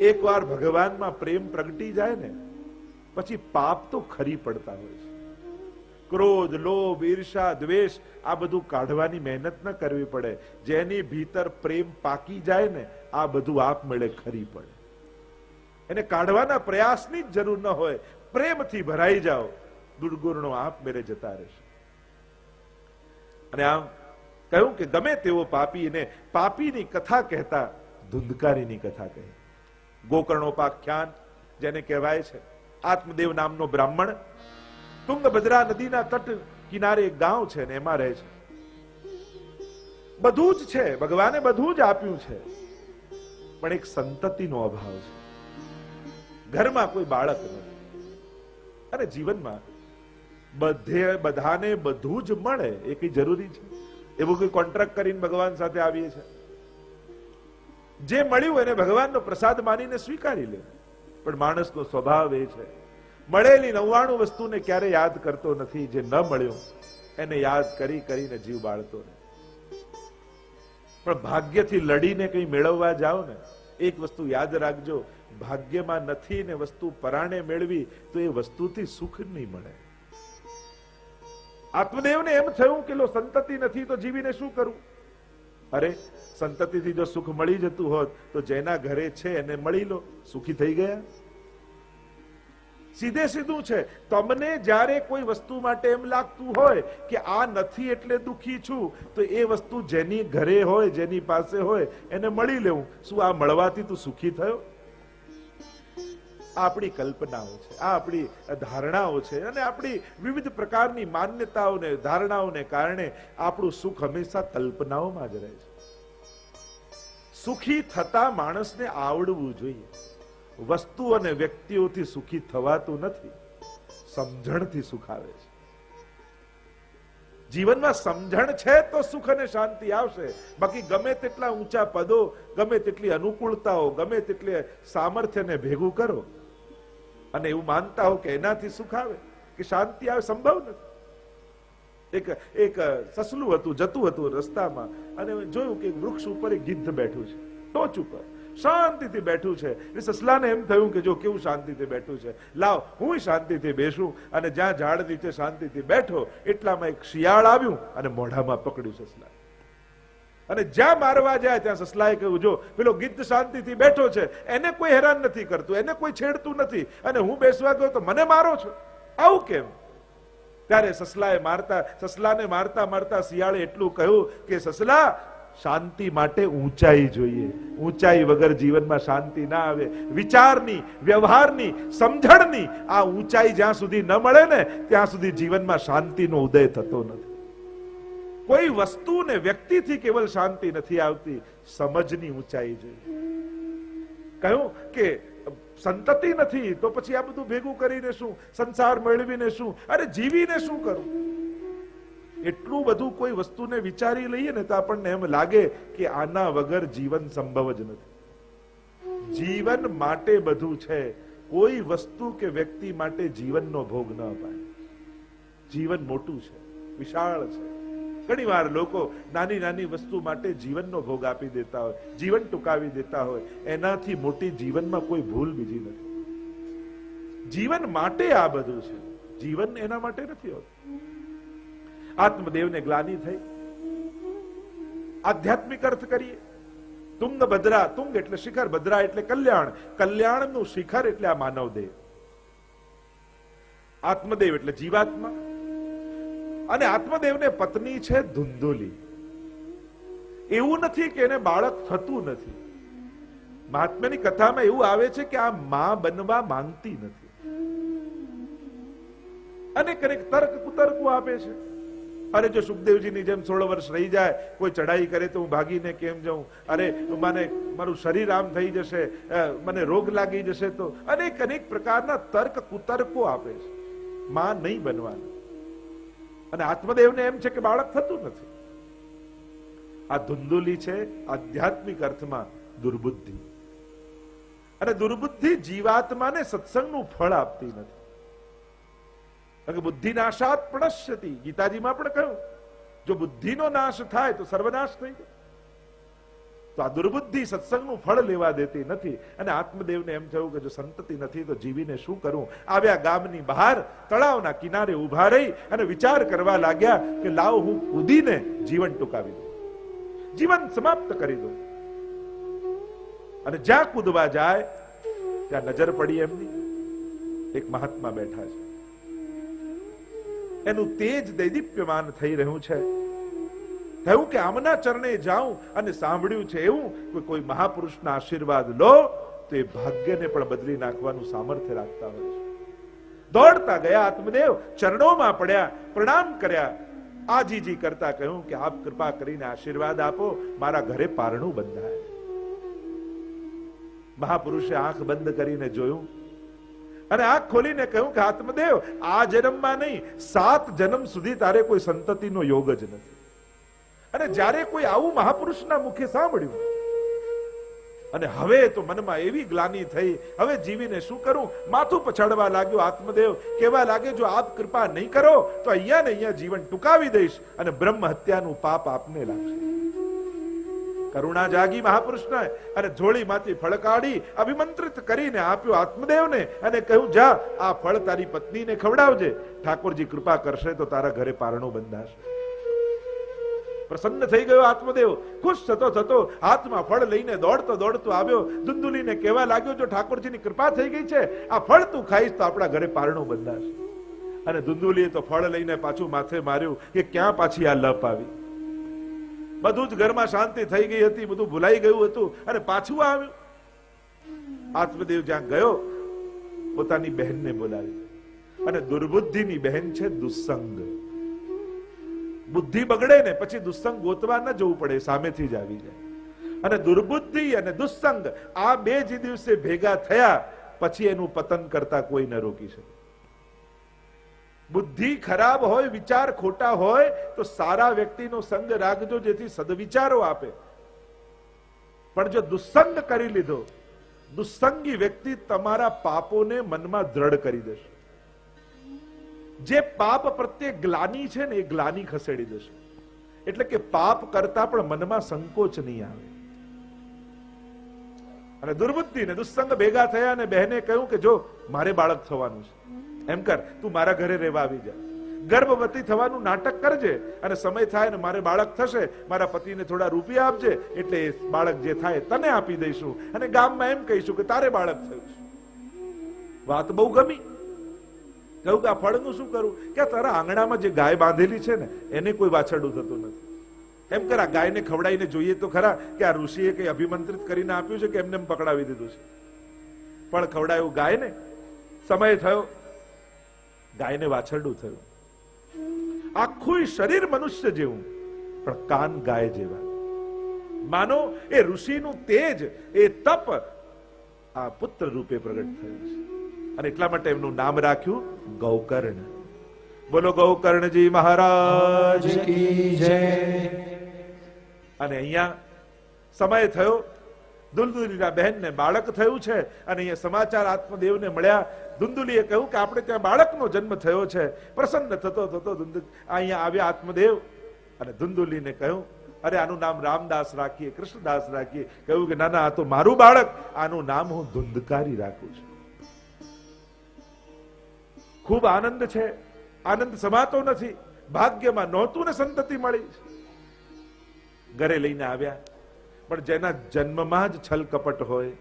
એકવાર ભગવાનમાં પ્રેમ પ્રગટી જાય ને, પછી પાપ તો ખરી પડતા હોય છે. ક્રોધ, લોભ, ઈર્ષા, દ્વેષ, આ બધું કાઢવાની મહેનત ન કરવી પડે. જેની ભીતર પ્રેમ પાકી જાય ને, આ બધું આપમેળે ખરી પડે. એને કાઢવાના પ્રયાસની જ જરૂર ન હોય. પ્રેમથી ભરાઈ જાઓ. દુર્ગુણો આપમેળે જતા રહેશે. અને આમ કહ્યું કે ગમે તેવો પાપી એને પાપીની કથા કહેતા, ધુંધકારીની કથા કહે. ગોકર્ણોપાખ્યાન, જેને કહેવાય છે આત્મદેવ નામનો બ્રાહ્મણ. તુંગભદ્રા નદીના તટ કિનારે એક ગાંવ છે ને એમાં રહે છે. બધું જ છે, ભગવાને બધું જ આપ્યું છે, પણ એક સંતતિનો અભાવ છે. ઘરમાં કોઈ બાળક નથી. અને જીવનમાં બધે બધાને બધું જ મળે એ કઈ જરૂરી છે? એવું કોઈ કોન્ટ્રાક્ટ કરીને ભગવાન સાથે આવીએ છે? જે મળ્યું એને ભગવાનનો પ્રસાદ માનીને સ્વીકારી લે. પણ માણસનો સ્વભાવ એ છે. મળેલી નવ્વાણું વસ્તુને ક્યારે યાદ કરતો નથી, જે ન મળ્યું, એને યાદ કરી કરીને જીવ બાળતો રહે. પણ ભાગ્યથી લડીને કંઈ મેળવવા જાઓ ને, એક વસ્તુ યાદ રાખજો, ભાગ્યમાં નથી ને વસ્તુ પરાણે મેળવી, તો એ વસ્તુથી સુખ નહીં મળે. આત્મદેવને એમ થયું કે લો સંતતિ નથી, તો જીવીને શું કરું? અરે, સંતતિથી જો સુખ મળી જતું હોત, તો જેના ઘરે છે એને મળી લો. સુખી થઈ ગયા? સીધે સીધું છે. તમને જ્યારે કોઈ વસ્તુ માટે એમ લાગતું હોય કે આ નથી એટલે દુખી છું, તો એ વસ્તુ જેની ઘરે હોય, જેની પાસે હોય, એને મળી લેવું. શું આ મળવાથી તું સુખી થયો? આપણી કલ્પનાઓ છે, આ આપણી ધારણાઓ છે અને આપણી વિવિધ પ્રકારની માન્યતાઓને ધારણાઓને કારણે આપણું સુખ હંમેશા કલ્પનાઓમાં જ રહે છે. સુખી થતા માણસને આવડવું જોઈએ. વસ્તુ અને વ્યક્તિઓથી સુખી થવાતું નથી. સમજણથી સુખ આવે છે. જીવનમાં સમજણ છે તો સુખ અને શાંતિ આવશે. બાકી ગમે તેટલા ઊંચા પદો, ગમે તેટલી અનુકૂળતાઓ, ગમે તેટલી સામર્થ્યને ભેગું કરો અને એવું માનતા હો કે એનાથી સુખ આવે, કે શાંતિ આવે, સંભવ નથી. એક એક સસલું હતું, જતું હતું રસ્તામાં, અને જોયું કે વૃક્ષ ઉપર એક ગિદ્ધ બેઠું છે. ટોચ ઉપર. શાંતિથી બેઠું છે. એ સસલાને એમ થયું કે જો કેવું શાંતિથી બેઠું છે. લાવ, હું શાંતિથી બેસું, અને જ્યાં ઝાડ નીચે શાંતિથી બેઠો, એટલામાં એક શિયાળ આવ્યું અને મોઢામાં પકડ્યું સસલા અને જ્યાં મારવા જાય ત્યાં સસલાએ કહ્યું, જો, પેલો ગીત શાંતિથી બેઠો છે, એને કોઈ હેરાન નથી કરતું, એને કોઈ છેડતું નથી, અને હું બેસવા ગયો તો મને મારો છો. આવું કેમ? ત્યારે સસલાએ મારતા, સસલાને મારતા મારતા શિયાળે એટલું કહ્યું કે, સસલા, શાંતિ માટે ઊંચાઈ જોઈએ. ઊંચાઈ વગર જીવનમાં શાંતિ ના આવે. વિચારની, વ્યવહારની, સમજણની આ ઊંચાઈ જ્યાં સુધી ન મળે ને, ત્યાં સુધી જીવનમાં શાંતિનો ઉદય થતો નથી. કોઈ વસ્તુ ને વ્યક્તિથી કેવલ શાંતિ નથી આવતી, સમજની ઊંચાઈ જોઈએ. કહ્યું કે સંતતિ નથી, તો પછી આ બધું ભેગું કરીને શું? સંસાર મેળવીને શું? અરે જીવીને શું કરું? એટલું બધું કોઈ વસ્તુને વિચારી લઈએ ને તો આપણને એમ લાગે કે આના વગર જીવન સંભવ જ નથી. જીવન માટે બધું છે. કોઈ વસ્તુ કે વ્યક્તિ માટે જીવનનો ભોગ ન અપાય. જીવન મોટું છે, વિશાળ છે. ઘણી વાર લોકો નાની નાની વસ્તુ માટે જીવનનો ભોગ આપી દેતા હોય, જીવન ટૂંકાવી દેતા હોય. એનાથી મોટી જીવનમાં કોઈ ભૂલ બીજી નથી. જીવન માટે આ બધું છે. જીવન એના માટે નથી હોતું. આત્મદેવને ગ્લાની થઈ. આધ્યાત્મિક અર્થ કરીએ. તુંગ ભદ્રા, તુંગ એટલે શિખર, ભદ્રા એટલે કલ્યાણ. કલ્યાણનું શિખર એટલે આ માનવ દેહ આત્મદેવ એટલે જીવાત્મા. અને આત્મદેવને પત્ની છે ધુંધુલી. એવું નથી કે એને બાળક થતું નથી. મહાત્માની કથામાં એવું આવે છે કે આ માં બનવા માંગતી નથી. અને કનેક તર્ક કુતર્કો આપે છે. અરે જો સુખદેવજીની જેમ સોળ વર્ષ રહી જાય, કોઈ ચડાઈ કરે તો હું ભાગીને કેમ જાઉં? અરે મને, મારું શરીર આમ થઈ જશે મને રોગ લાગી જશે તો અનેક અનેક પ્રકારના તર્ક કુતર્કો આપે છે. માં નહીં બનવાનું. અને આત્મદેવને એમ છે કે બાળક થતું નથી. આ ધુંધુલી છે આધ્યાત્મિક અર્થમાં દુર્બુદ્ધિ. અને દુર્બુદ્ધિ જીવાત્માને સત્સંગનું ફળ આપતી નથી. કારણ બુદ્ધિ નાશાત પ્રણશ્યતિ ગીતાજીમાં પણ કહ્યું, જો બુદ્ધિનો નાશ થાય તો સર્વનાશ થઈ જાય. તો આ દુર્બુદ્ધિ સત્સંગનું ફળ લેવા દેતી નથી. અને આત્મદેવને એમ થયું કે જો સંતતિ નથી, તો જીવીને શું કરું? આવ્યા ગામની બહાર, તળાવના કિનારે ઊભા રહી અને વિચાર કરવા લાગ્યા કે લાવ હું કૂદીને જીવન ટૂંકાવી દઉં. જીવન સમાપ્ત કરી દઉં. અને જ્યાં કૂદવા જાય, ત્યાં નજર પડી એમની. એક મહાત્મા બેઠા છે. એનું તેજ દૈદીપ્યમાન થઈ રહ્યું છે. થયું કે આમના ચરણે જાઉં અને સાંભળ્યું છે એવું કે કોઈ મહાપુરુષના આશીર્વાદ લો, તો એ ભાગ્યને પણ બદલી નાખવાનું સામર્થ્ય રાખતા હોય છે. દોડતા ગયા આત્મદેવ, ચરણોમાં પડ્યા, પ્રણામ કર્યા. આજીજી કરતા કહ્યું કે આપ કૃપા કરીને આશીર્વાદ આપો, મારા ઘરે પારણું બંધાય. મહાપુરુષે આંખ બંધ કરીને જોયું અને આંખ ખોલીને કહ્યું કે આત્મદેવ, આ જન્મમાં નહીં, સાત જન્મ સુધી તારે કોઈ સંતતિનો યોગ જ નથી. અને જ્યારે કોઈ આવું મહાપુરુષના મુખે સાંભળ્યું, અને હવે તો મનમાં એવી ગ્લાની થઈ, હવે જીવીને શું કરું? માથું પછાડવા લાગ્યો આત્મદેવ કેવા લાગે, જો આપ કૃપા નહીં કરો, તો અહીંયા ને અહીંયા જીવન ટૂંકાવી દઈશ અને બ્રહ્મ હત્યાનું પાપ આપને લાગશે. કરુણા જાગી મહાપુરુષને અને ઝોળીમાંથી ફળ કાઢી અભિમંત્રિત કરીને આપ્યો આત્મદેવને અને કહ્યું, જા, આ ફળ તારી પત્નીને ખવડાવજે. ઠાકોરજી કૃપા કરશે તો તારા ઘરે પારણું બંધાશે. પ્રસન્ન થઈ ગયો આત્મદેવ. ખુશ થતો થતો હાથમાં ફળ લઈને દોડતો દોડતો આવ્યો. દુંદુલીને કહેવા લાગ્યો, જો ઠાકોરજીની કૃપા થઈ ગઈ છે, આ ફળ તું ખાઈશ તો આપણા ઘરે પારણું બંધાશે. અને દુંદુલીએ તો ફળ લઈને પાછું માથે માર્યું કે ક્યાં પાછી આ લપ આવી. બધું જ ઘરમાં શાંતિ થઈ ગઈ હતી, બધું ભૂલાઈ ગયું હતું અને પાછું આવ્યું. આત્મદેવ જ્યાં ગયો, પોતાની બહેનને બોલાવી. અને દુર્બુદ્ધિની બહેન છે દુસ્સંગ બુદ્ધિ બગડે ને પછી દુસ્સંગ ગોતવા ન જવું પડે, સામેથી જ આવી જાય. અને દુર્બુદ્ધિ અને દુસ્સંગ આ બે જ દિવસે ભેગા થયા, પછી એનું પતન કરતા કોઈ ન રોકી શકે. બુદ્ધિ ખરાબ હોય, વિચાર ખોટા હોય, તો સારા વ્યક્તિનો સંગ રાખજો, જેથી સદવિચારો આપે. પણ જો દુસ્સંગ કરી લીધો, દુસ્સંગી વ્યક્તિ તમારા પાપોને મનમાં દ્રઢ કરી દેશે. જે પાપ પ્રત્યે ગ્લાની છે ને એ ગ્લાની ખસેડી દેશે. એટલે કે પાપ કરતા પણ મનમાં સંકોચ નહીં આવે. અને દુર્બુદ્ધિ ને દુસ્સંગ ભેગા થયા અને બહેને કહ્યું કે જો મારે બાળક થવાનું છે. એમ કર, તું મારા ઘરે રહેવા આવી જા. ગર્ભવતી થવાનું નાટક કરજે અને સમય થાય ને મારે બાળક થશે, મારા પતિને થોડા રૂપિયા આપજે, એટલે બાળક જે થાય તને આપી દઈશું. અને ગામમાં એમ કહીશું કે તારે બાળક થયું છે. વાત બહુ ગમી. કહ્યું કે આ ફળનું શું કરું? કે તારા આંગણામાં જે ગાય બાંધેલી છે ને, એને કોઈ વાછરડું થતું નથી. એમ કર ગાયને ખવડાવીને જોઈએ તો ખરા કે આ ઋષિએ કઈ અભિમંત્રિત કરીને આપ્યું છે કે એમને એમ પકડાવી દીધું છે. પણ ખવડાયું ગાયને? સમય થયો. ગાયને વાછરડું થયું. આખું શરીર મનુષ્ય જેવું, પણ કાન ગાય જેવા. માનો, એ ઋષિનું તેજ, એ તપ આ પુત્ર રૂપે પ્રગટ થયું છે. અને એટલા માટે એમનું નામ રાખ્યું ગૌકર્ણ. બોલો ગૌકર્ણજી મહારાજ કી જય. અને અહીંયા સમય થયો. દુલદુલીના બહેનને બાળક થયું છે અને અહીંયા સમાચાર આત્મદેવને મળ્યા. દુંદુલીએ કહ્યું કે આપણે ત્યાં બાળકનો જન્મ થયો છે. પ્રસન્ન થતો થતો અહીંયા આવ્યા આત્મદેવ. અને ધુંદુલીને કહ્યું અરે આનું નામ રામદાસ રાખીએ કૃષ્ણદાસ રાખીએ. કહ્યું કે ના ના આ તો મારું બાળક. આનું નામ હું ધુંધકારી રાખું છું. ખૂબ આનંદ છે. આનંદ સમાતો નથી. ભાગ્યમાં નહોતું ને સંતતિ મળી. ઘરે લઈને આવ્યા. પણ જેના જન્મમાં જ છલ કપટ હોય,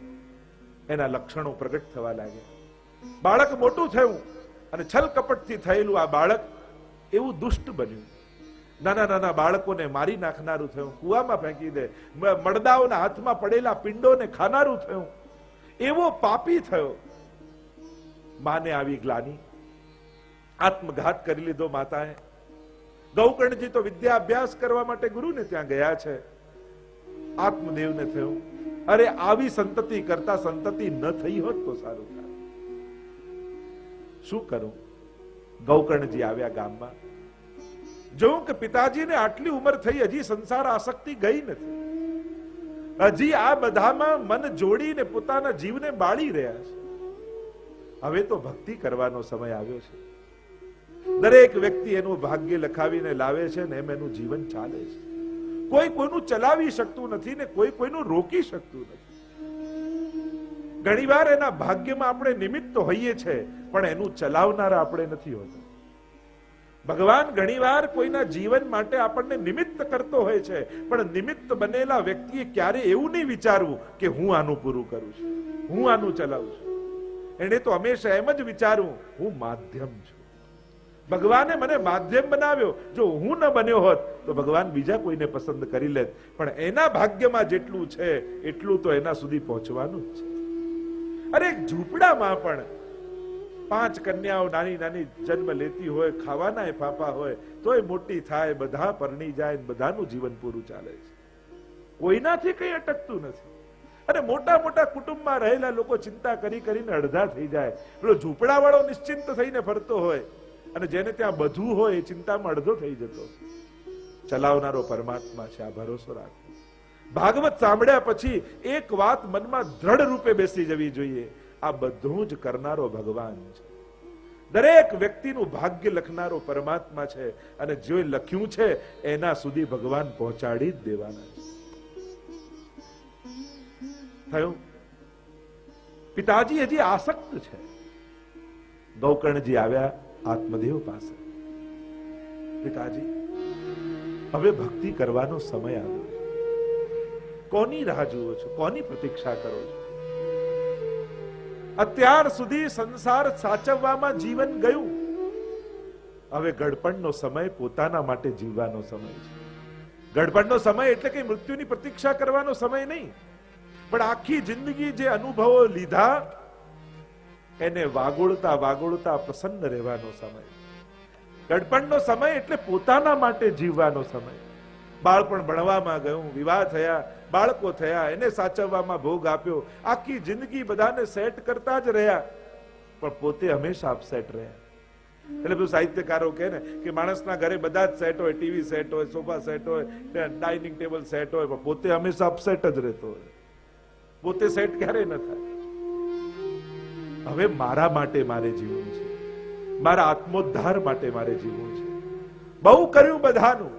એના લક્ષણો પ્રગટ થવા લાગ્યા. બાળક મોટું થયું અને છલ કપટથી થયેલું આ બાળક એવું દુષ્ટ બન્યું. નાના નાના બાળકોને મારી નાખનારું થયું. કુવામાં ફેંકી દે. મડદાઓના હાથમાં પડેલા પિંડોને ખાનારું થયું. એવો પાપી થયો. માને આવી ગ્લાની આત્મઘાત કરી લીધો માતાએ. ગૌકર્ણજી તો વિદ્યા અભ્યાસ કરવા માટે ગુરુને ત્યાં ગયા છે. આત્મદેવને થયું. અરે આવી સંતતિ કરતા સંતતિ ન થઈ હોત તો સારું શું કરું? ગૌકર્ણજી આવ્યા ગામમાં. જોઉં કે પિતાજીને આટલી ઉંમર થઈ હજી સંસાર આસક્તિ ગઈ નથી. હજી આ બધામાં મન જોડીને પોતાના જીવને બાળી રહ્યા છે. હવે તો ભક્તિ કરવાનો સમય આવ્યો છે. દરેક વ્યક્તિ એનું ભાગ્ય લખાવીને લાવે છે ને એમ એનું જીવન ચાલે છે. કોઈ કોઈનું ચલાવી શકતું નથી ને કોઈ કોઈનું રોકી શકતું નથી. ઘણીવાર એના ભાગ્યમાં આપણે નિમિત્ત તો હોઈએ છે, પણ એનું ચલાવનારા આપણે નથી હોતા. ભગવાન ઘણીવાર કોઈના જીવન માટે આપણને નિમિત્ત કરતો હોય છે, પણ નિમિત્ત બનેલા વ્યક્તિએ ક્યારે એવું નહીં વિચારવું કે હું આનું પૂરું કરું છું, હું આનું ચલાવું છું. એને તો હંમેશા એમ જ વિચારવું હું માધ્યમ છું. ભગવાને મને માધ્યમ બનાવ્યો. જો હું ન બન્યો હોત, તો ભગવાન બીજા કોઈને પસંદ કરી લેત. પણ એના ભાગ્યમાં જેટલું છે, એટલું તો એના સુધી પહોંચવાનું જ છે. અરે ઝૂંપડામાં પણ પાંચ કન્યાઓ નાની નાની જન્મ લેતી હોય, ખાવાના એ ફાફા હોય, તોય મોટી થાય, બધા પરણી જાય બધાનું જીવન પૂરું ચાલે છે. કોઈનાથી કઈ અટકતું નથી. અને મોટા મોટા કુટુંબમાં રહેલા લોકો ચિંતા કરી કરીને અડધા થઈ જાય. પેલો ઝૂંપડાવાળો નિશ્ચિંત થઈને ફરતો હોય. અને જેને ત્યાં બધું હોય એ ચિંતામાં અડધો થઈ જતો. ચલાવનારો પરમાત્મા છે, આ ભરોસો રાખો. ભાગવત સાંભળ્યા પછી એક વાત મનમાં દ્રઢ રૂપે બેસી જવી જોઈએ. આ બધું જ કરનારો ભગવાન છે. દરેક વ્યક્તિનું ભાગ્ય લખનારો પરમાત્મા છે અને જે લખ્યું છે એના સુધી ભગવાન પહોંચાડી જ દેવાના છે. થયું? પિતાજી હજી આસક્ત છે. ગૌકર્ણજી આવ્યા. આત્મદેવ પાસે. પિતાજી, હવે ભક્તિ કરવાનો સમય આવ્યો કોની રાહ જુઓ છો? કોની પ્રતીક્ષા કરો છો? અત્યાર સુધી સંસાર સાચવવામાં જીવન ગયું. હવે ગડપણનો સમય પોતાના માટે જીવવાનો સમય છે. ગડપણનો સમય એટલે કે મૃત્યુની પ્રતીક્ષા કરવાનો સમય નહીં. પણ આખી જિંદગી જે અનુભવો લીધા એને વાગોળતા વાગોળતા પ્રસન્ન રહેવાનો સમય. ગડપણનો સમય એટલે પોતાના માટે જીવવાનો સમય. બાળપણ ભણવામાં ગયું, વિવાહ થયા, બાળકો થયા, એને સાચવવામાં ભોગ આપ્યો. આખી જિંદગી બધાને સેટ કરતા જ રહ્યા. પણ પોતે હંમેશા અપસેટ રહ્યા. એટલે બધું સાહિત્યકારો કહે ને કે માણસના ઘરે બધા જ સેટ હોય ટીવી સેટ હોય સોફા સેટ હોય ડાઇનિંગ ટેબલ સેટ હોય, પણ પોતે હંમેશા અપસેટ જ રહેતો હોય. પોતે સેટ ક્યારે ન થાય. હવે મારા માટે મારે જીવવું છે. મારા આત્મોદ્ધાર માટે મારે જીવવું છે. બહુ કર્યું બધાનું.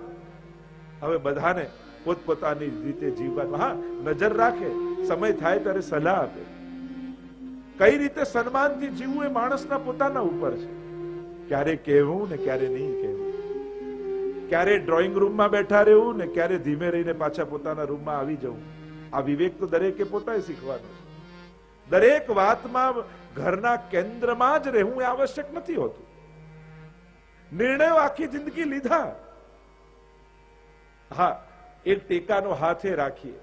હવે બધાને પોતપોતાની રીતે જીવવાનું. હા, નજર રાખે. સમય થાય ત્યારે સલાહ આપે. કઈ રીતે સન્માનથી જીવવું એ માણસના પોતાના ઉપર છે. ક્યારે કહેવું ને ક્યારે નહીં કહેવું. ક્યારે ડ્રોઈંગ રૂમમાં બેઠા રહેવું ને ક્યારે ધીમે રહીને પાછા પોતાના રૂમમાં આવી જવું. આ વિવેક તો દરેકે પોતાએ શીખવાનો છે. દરેક વાતમાં ઘરના કેન્દ્રમાં જ રહેવું એ આવશ્યક નથી હોતું. નિર્ણયો આખી જિંદગી લીધા. હા એક ટેકાનો હાથે રાખીએ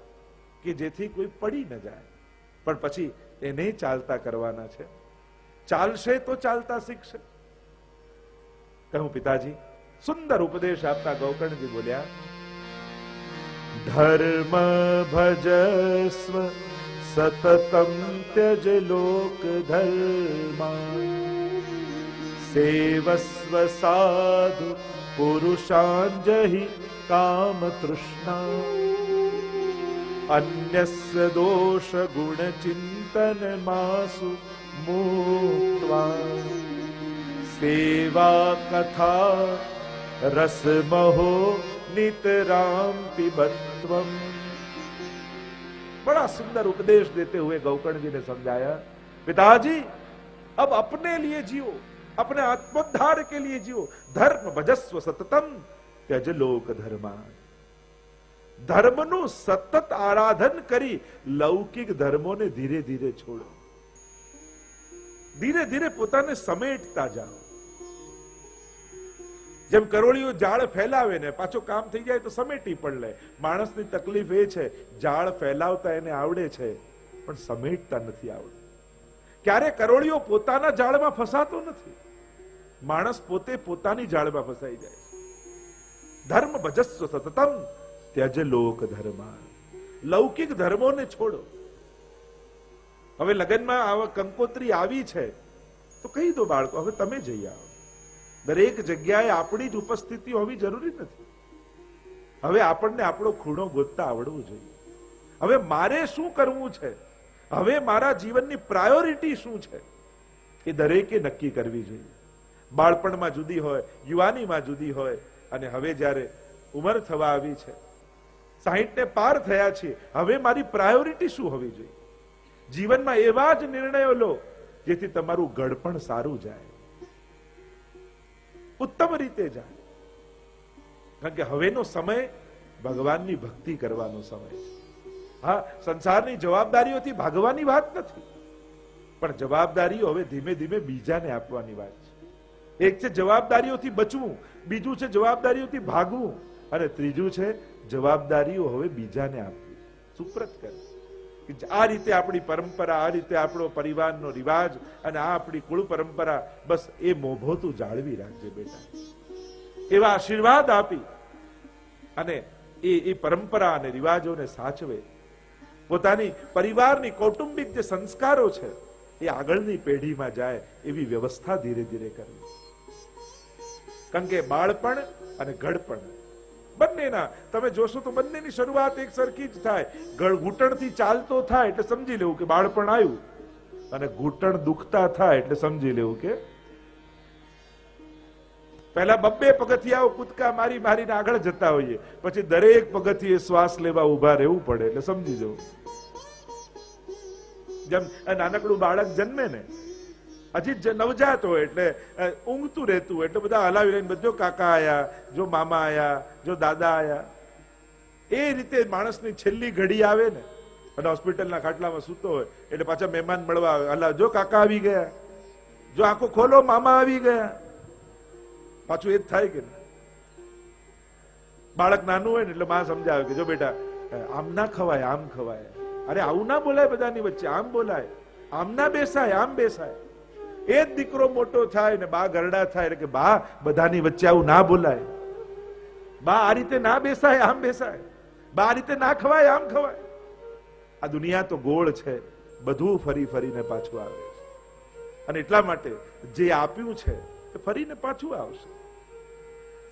કે જેથી કોઈ પડી ન જાય. પણ પછી એને ચાલતા કરવાના છે. ચાલશે તો ચાલતા શીખશે. કહું પિતાજી, સુંદર ઉપદેશ આપતા ગૌકર્ણજી બોલ્યા, ધર્મ ભજસ્વ सततं त्यज लोकधर्मा सेवस्व साधु पुरुषाञ्जहि कामतृष्णा। अन्यस्य दोषगुणचिन्तनमासु मोक्त्वा सेवा कथा रसमहो नितरां पिबत्वम् बड़ा सुंदर उपदेश देते हुए गौकर्ण जी ने समझाया पिताजी अब अपने लिए जियो अपने आत्मोद्धार के लिए जियो धर्म भजस्व सततम त्यज लोक धर्मा ધર્મનું સતત આરાધન કરી લૌકિક ધર્મોને ધીરે ધીરે છોડો ધીરે ધીરે પોતાને સમેટતા જાઓ જેમ કરોળીઓ જાળ ફેલાવે ને પાછો કામ થઈ જાય તો સમેટી પણ લે. માણસની તકલીફ એ છે, જાળ ફેલાવતા એને આવડે છે, પણ સમેટતા નથી આવડતું. ક્યારે કરોળીઓ પોતાના જાળમાં ફસાતો નથી? માણસ પોતે પોતાની જાળમાં ફસાઈ જાય ધર્મ ભજસ્વ સતતમ ત્યજ લોક ધર્મ લૌકિક ધર્મોને છોડો. હવે લગ્નમાં આવા કંકોત્રી આવી છે, તો કહી દો બાળકો, હવે તમે જઈ આવો. દરેક જગ્યાએ આપણી જ ઉપસ્થિતિ હોવી જરૂરી નથી. હવે આપણને આપણો ખૂણો ગોતતા આવડવું જોઈએ. હવે મારે શું કરવું છે? હવે મારા જીવનની પ્રાયોરિટી શું છે? એ દરેકે નક્કી કરવી જોઈએ. બાળપણમાં જુદી હોય, યુવાનીમાં જુદી હોય, અને હવે જ્યારે ઉંમર થવા આવી છે સાહીઠ ને પાર થયા છે હવે મારી પ્રાયોરિટી શું હોવી જોઈએ? જીવનમાં એવા જ નિર્ણયો લો જેથી તમારું ઘડપણ સારું જાય. ઉત્તમ રીતે જાય. કારણ કે હવેનો સમય ભગવાનની ભક્તિ કરવાનો સમય છે. હા, સંસારની જવાબદારીઓથી ભાગવાની વાત નથી. પણ જવાબદારીઓ હવે ધીમે ધીમે બીજાને આપવાની વાત છે. એક છે જવાબદારીઓથી બચવું, બીજું છે જવાબદારીઓથી ભાગવું, અને ત્રીજું છે જવાબદારીઓ હવે બીજાને આપવી. સુપ્રત કરવી આ રીતે આપણી પરંપરા, આ રીતે આપણો પરિવારનો રિવાજ અને આ આપણી કુળ પરંપરા, બસ એ મોભો જાળવી રાખજે બેટા. એવા આશીર્વાદ આપી અને એ એ પરંપરા અને રિવાજોને સાચવે. પોતાની પરિવારની કૌટુંબિક જે સંસ્કારો છે, એ આગળની પેઢીમાં જાય એવી વ્યવસ્થા ધીરે ધીરે કરવી. કારણ કે બાળપણ અને ઘડપણ બંનેના. તમે જોશો તો બંનેની શરૂઆત એક સરખી જ થાય. ઘૂંટણથી ચાલતો થાય એટલે સમજી લેવું કે બાળપણ આવ્યું. અને ઘૂંટણ દુખતા થાય એટલે સમજી લેવું કે પહેલા બબ્બે પગથિયાઓ કૂદકા મારી મારીને આગળ જતા હોઈએ. પછી દરેક પગથિયે શ્વાસ લેવા ઊભા રહેવું પડે એટલે સમજી જવું. જેમ નાનકડું બાળક જન્મે ને હજી જ નવજાત હોય એટલે ઊંઘતું રહેતું એટલે બધા હલાવી લઈને બધો કાકા આયા, જો મામા આયા, જો દાદા આયા. એ રીતે માણસની છેલ્લી ઘડી આવે ને, અને હોસ્પિટલના ખાટલામાં સૂતો હોય, એટલે પાછા મહેમાન મળવા આવે. હલા જો કાકા આવી ગયા, જો આંખો ખોલો, મામા આવી ગયા. પાછું એ જ થાય કે? બાળક નાનું હોય ને, એટલે માં સમજાવે કે, જો બેટા આમ ના ખવાય, આમ ખવાય. અરે, આવું ના બોલાય બધાની વચ્ચે, આમ બોલાય. આમ ના બેસાય, આમ બેસાય. એ જ દીકરો મોટો થાય ને બા ગરડા થાય એટલે કે બા, બધાની વચ્ચે આવું ના બોલાય. બા આ રીતે ના બેસાય, આમ બેસાય. બા આ રીતે ના ખવાય, આમ ખવાય. આ દુનિયા તો ગોળ છે. બધું ફરી ફરીને પાછું આવે છે. અને એટલા માટે જે આપ્યું છે, એ ફરીને પાછું આવશે.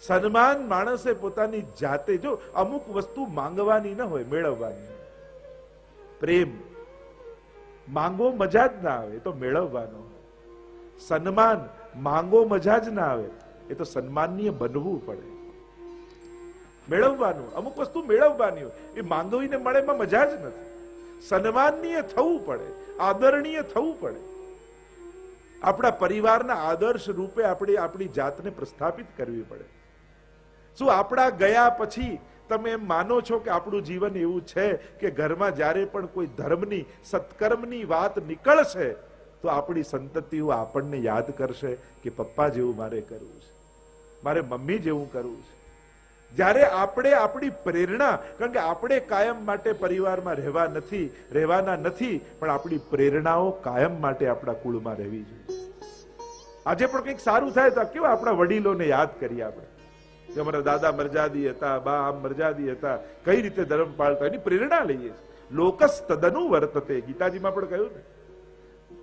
સન્માન માણસે પોતાની જાતે, જો અમુક વસ્તુ માંગવાની ન હોય, મેળવવાની. પ્રેમ. માંગો મજા જ ના આવે તો મેળવવાનો. સન્માન માંગો મજા જ ના આવે. એ તો સન્માનીય બનવું પડે. મેળવવાનું, અમુક વસ્તુ મેળવવાની હોય. એ માંગવીને મળે એમાં મજા જ નથી. સન્માનીય થવું પડે, આદરણીય થવું પડે. આપણા પરિવારના આદર્શ રૂપે આપણે આપણી જાતને પ્રસ્થાપિત કરવી પડે. શું આપણા ગયા પછી તમે એમ માનો છો કે આપણું જીવન એવું છે કે ઘરમાં જ્યારે પણ કોઈ ધર્મની, સત્કર્મની વાત નીકળશે તો આપણી સંતતિઓ આપણને યાદ કરશે કે પપ્પા જેવું મારે કરવું છે. મારે મમ્મી જેવું કરવું છે. જ્યારે આપણે આપણી પ્રેરણા, કારણ કે આપણે કાયમ માટે પરિવારમાં રહેવા નથી, રહેવાના નથી, પણ આપણી પ્રેરણાઓ કાયમ માટે આપણા કુળમાં રહેવી જોઈએ. આજે પણ કંઈક સારું થાય તો કેવા આપણા વડીલોને યાદ કરીએ આપણે? અમારા દાદા મરજાદી હતા, બા આમ મરજાદી હતા, કઈ રીતે ધર્મ પાળતા એની પ્રેરણા લઈએ લોકસ તદનુ વર્તતે ગીતાજીમાં પણ કહ્યું ને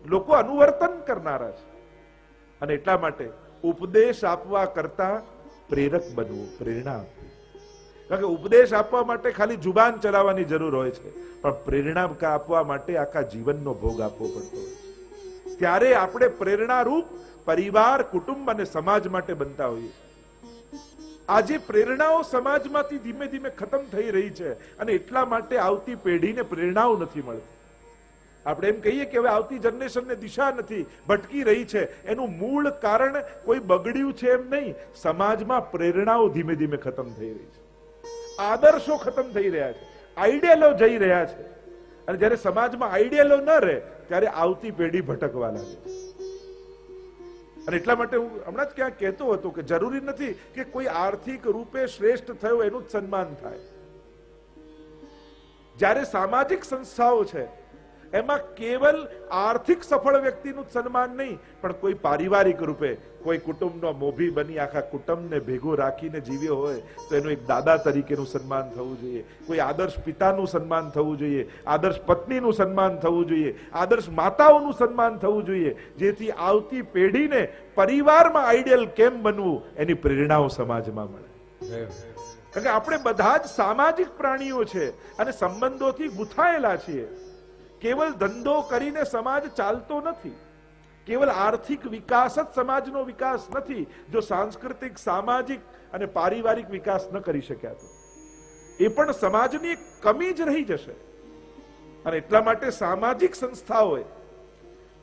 લોકો અનુવર્તન કરનારા છે. અને એટલા માટે ઉપદેશ આપવા કરતા પ્રેરક બનવું, પ્રેરણા કારણ કે ઉપદેશ આપવા માટે ખાલી જુબાન ચલાવવાની જરૂર હોય છે. પણ પ્રેરણા આપવા માટે આખા જીવનનો ભોગ આપવો પડતો ત્યારે આપણે પ્રેરણારૂપ પરિવાર, કુટુંબ અને સમાજ માટે બનતા હોઈએ આજે પ્રેરણાઓ સમાજમાંથી ધીમે ધીમે ખતમ થઈ રહી છે અને એટલા માટે આવતી પેઢીને પ્રેરણાઓ નથી મળતી. આપણે એમ કહીએ કે હવે આવતી જનરેશનને દિશા નથી, ભટકી રહી છે. એનું મૂળ કારણ કોઈ બગડ્યું છે એમ નહીં, સમાજમાં પ્રેરણાઓ ધીમે ધીમે ખતમ થઈ રહી છે. આદર્શો ખતમ થઈ રહ્યા છે. આઈડિયલો જઈ રહ્યા છે. અને જ્યારે સમાજમાં આઈડિયલો ન રહે, ત્યારે આવતી પેઢી ભટકવા લાગે છે. અને એટલા માટે હું હમણાં જ ક્યાંક કહેતો હતો કે જરૂરી નથી કે કોઈ આર્થિક રૂપે શ્રેષ્ઠ થયો એનું જ સન્માન થાય. જ્યારે સામાજિક સંસ્થાઓ છે એમાં કેવલ આર્થિક સફળ વ્યક્તિનું સન્માન નહીં, પણ કોઈ પારિવારિક રૂપે, કોઈ કુટુંબનો મોભી બની, આખા કુટુંબને ભેગો રાખીને જીવ્યો હોય, તો એનું એક દાદા તરીકેનું સન્માન થવું જોઈએ. કોઈ આદર્શ પિતાનું સન્માન થવું જોઈએ, આદર્શ પત્નીનું સન્માન થવું જોઈએ, આદર્શ માતાઓનું સન્માન થવું જોઈએ, જેથી આવતી પેઢીને પરિવારમાં આઈડિયલ કેમ બનવું, એની પ્રેરણાઓ સમાજમાં મળે. કારણ કે આપણે બધા જ સામાજિક પ્રાણીઓ છે અને સંબંધોથી ગુથાયેલા છીએ. કેવલ ધંધો કરીને સમાજ ચાલતો નથી. કેવલ આર્થિક વિકાસ જ સમાજનો વિકાસ નથી, જો સાંસ્કૃતિક, સામાજિક અને પારિવારિક વિકાસ ન કરી શક્યા તો. એ પણ સમાજની એક કમી જ રહી જશે. અને એટલા માટે સામાજિક સંસ્થાઓએ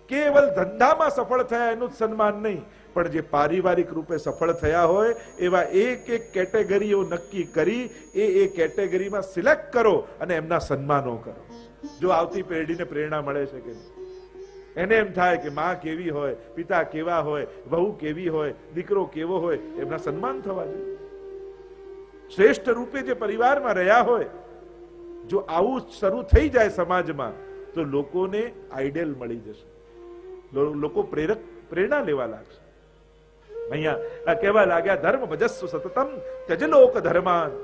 કેવલ ધંધામાં સફળ થયા એનું જ સન્માન નહીં, પણ જે પારિવારિક રૂપે સફળ થયા હોય, એવા એક એક કેટેગરીઓ નક્કી કરી, એ એ કેટેગરીમાં સિલેક્ટ કરો અને એમના સન્માનો કરો. જો આવતી પેઢીને પ્રેરણા મળે છે કે એને એમ થાય કે માં કેવી હોય, પિતા કેવા હોય, વહુ કેવી હોય, દીકરો કેવો હોય, એમના સન્માન થવા જોઈએ. શ્રેષ્ઠ રૂપે જે પરિવારમાં રહ્યા હોય, જો આવું શરૂ થઈ જાય સમાજમાં, તો લોકોને આઈડિયલ મળી જશે. લોકો પ્રેરક, પ્રેરણા લેવા લાગશે. અહીંયા કહેવા લાગ્યા, ધર્મ ભજસ્વ સતતમ ત્યજલોક ધર્માન,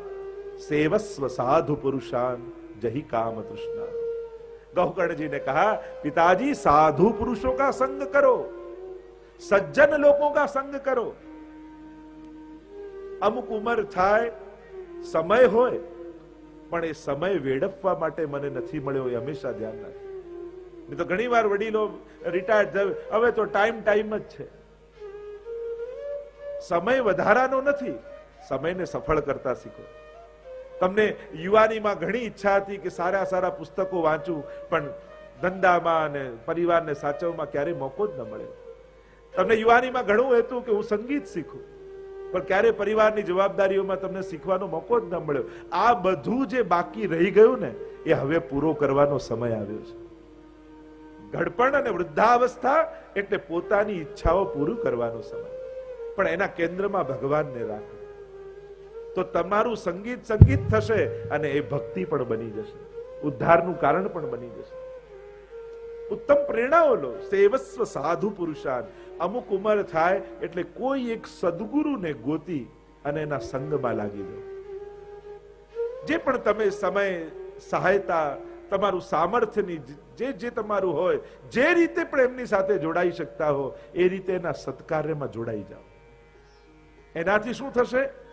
સેવસ્વ સાધુ પુરુષાન, જહી કામ તૃષ્ણા गौकर्ण ने कहा पिताजी साधु पुरुषों का संग करो सज्जन लोगों का संग કરો અમુક ઉંમર થાય સમય હોય પણ એ સમય વેડફવા માટે મને નથી મળ્યો એ હંમેશા ધ્યાન રાખજો નહીં તો ઘણી વાર વડીલો રિટાયર્ડ હવે તો ટાઈમ ટાઈમ જ છે સમય વધારાનો નથી સમયને સફળ કરતા શીખો તમને યુવાનીમાં ઘણી ઈચ્છા હતી કે સારા સારા પુસ્તકો વાંચું, પણ ધંધામાં અને પરિવારને સાચવવામાં ક્યારેય મોકો જ ન મળે તમને યુવાનીમાં ઘણું હતું કે હું સંગીત શીખું, પણ ક્યારે પરિવારની જવાબદારીઓમાં તમને શીખવાનો મોકો જ ન મળ્યો. આ બધું જે બાકી રહી ગયું ને, એ હવે પૂરો કરવાનો સમય આવ્યો છે. ઘડપણ અને વૃદ્ધાવસ્થા એટલે પોતાની ઈચ્છાઓ પૂરું કરવાનો સમય. પણ એના કેન્દ્રમાં ભગવાનને રાખો. તો તમારું સંગીત સંગીત થશે અને એ ભક્તિ પણ બની જશે. ઉદ્ધારનું કારણ પણ બની જશે. ઉત્તમ પ્રેરણાઓ લો. સેવસ્વ સાધુ પુરુષાન. અમુક ઉંમર થાય એટલે કોઈ એક સદગુરુને ગોતી અને એના સંગમાં લાગી જાઓ જે પણ તમે સમય, સહાયતા, તમારું સામર્થ્યની જે જે તમારું હોય, જે રીતે પણ એમની સાથે જોડાઈ શકતા હો, એ રીતે એના સત્કાર્યમાં જોડાઈ જાઓ. એનાથી શું થશે?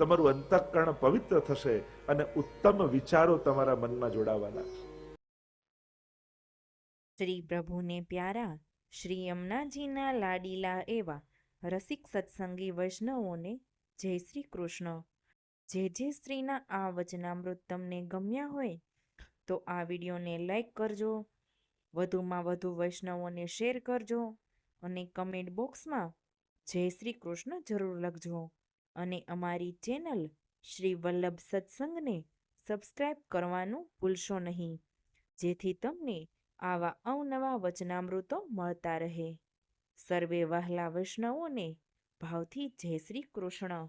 તમારું અંતઃકરણ પવિત્ર થશે અને ઉત્તમ વિચારો તમારા મનમાં જોડાવાના શ્રી પ્રભુને પ્યારા, શ્રી યમુનાજીના લાડીલા એવા રસિક સત્સંગી વૈષ્ણવોને જય શ્રી કૃષ્ણ. જે જે સ્ત્રીના આ વચનામૃત તમને ગમ્યા હોય તો આ વિડીયોને લાઈક કરજો, વધુમાં વધુ વૈષ્ણવોને શેર કરજો અને કમેન્ટ બોક્સમાં જય શ્રી કૃષ્ણ જરૂર લખજો. અને અમારી ચેનલ શ્રી વલ્લભ સત્સંગને સબસ્ક્રાઈબ કરવાનું ભૂલશો નહીં. જેથી તમને આવા અવનવા વચનામૃતો મળતા રહે. સર્વે વહલા વૈષ્ણવોને ભાવથી જય શ્રી કૃષ્ણ.